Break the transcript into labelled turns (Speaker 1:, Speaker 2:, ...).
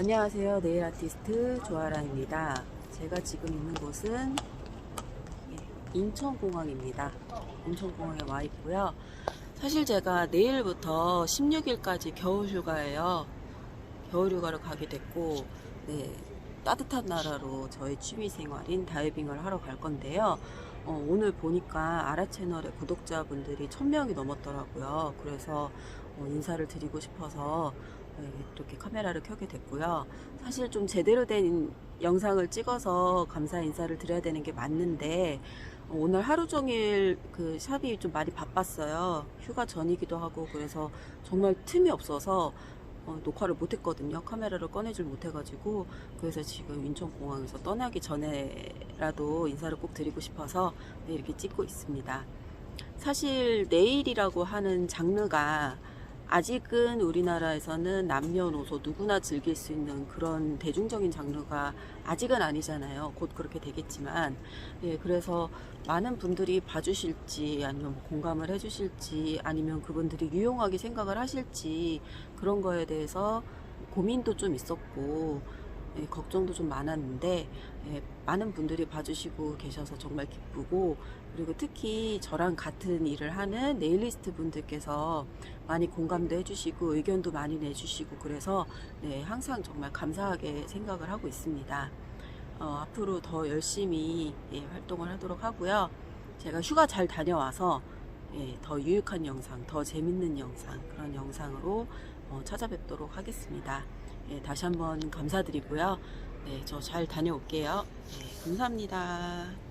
Speaker 1: 안녕하세요. 네일 아티스트 조아라입니다. 제가 지금 있는 곳은 예, 인천공항입니다. 인천공항에 와 있고요. 사실 제가 내일부터 16일까지 겨울휴가예요. 겨울휴가를 가게 됐고, 네, 따뜻한 나라로 저의 취미생활인 다이빙을 하러 갈 건데요. 어, 오늘 보니까 아라 채널의 구독자분들이 1000명이 넘었더라고요. 그래서 어, 인사를 드리고 싶어서 네, 이렇게 카메라를 켜게 됐고요. 사실 좀 제대로 된 영상을 찍어서 감사 인사를 드려야 되는 게 맞는데 어, 오늘 하루 종일 그 샵이 좀 많이 바빴어요. 휴가 전이기도 하고 그래서 정말 틈이 없어서 어, 녹화를 못했거든요. 카메라를 꺼내질 못해가지고 그래서 지금 인천공항에서 떠나기 전에라도 인사를 꼭 드리고 싶어서 네, 이렇게 찍고 있습니다. 사실 네일이라고 하는 장르가 아직은 우리나라에서는 남녀노소 누구나 즐길 수 있는 그런 대중적인 장르가 아직은 아니잖아요. 곧 그렇게 되겠지만, 예, 그래서 많은 분들이 봐주실지 아니면 뭐 공감을 해주실지 아니면 그분들이 유용하게 생각을 하실지 그런 거에 대해서 고민도 좀 있었고, 예, 걱정도 좀 많았는데 예, 많은 분들이 봐주시고 계셔서 정말 기쁘고 그리고 특히 저랑 같은 일을 하는 네일리스트 분들께서 많이 공감도 해주시고 의견도 많이 내주시고 그래서 네, 항상 정말 감사하게 생각을 하고 있습니다. 어, 앞으로 더 열심히 예, 활동을 하도록 하고요. 제가 휴가 잘 다녀와서 예, 더 유익한 영상, 더 재밌는 영상 그런 영상으로 어, 찾아뵙도록 하겠습니다. 예, 다시 한번 감사드리고요. 네, 저 잘 다녀올게요. 네, 감사합니다.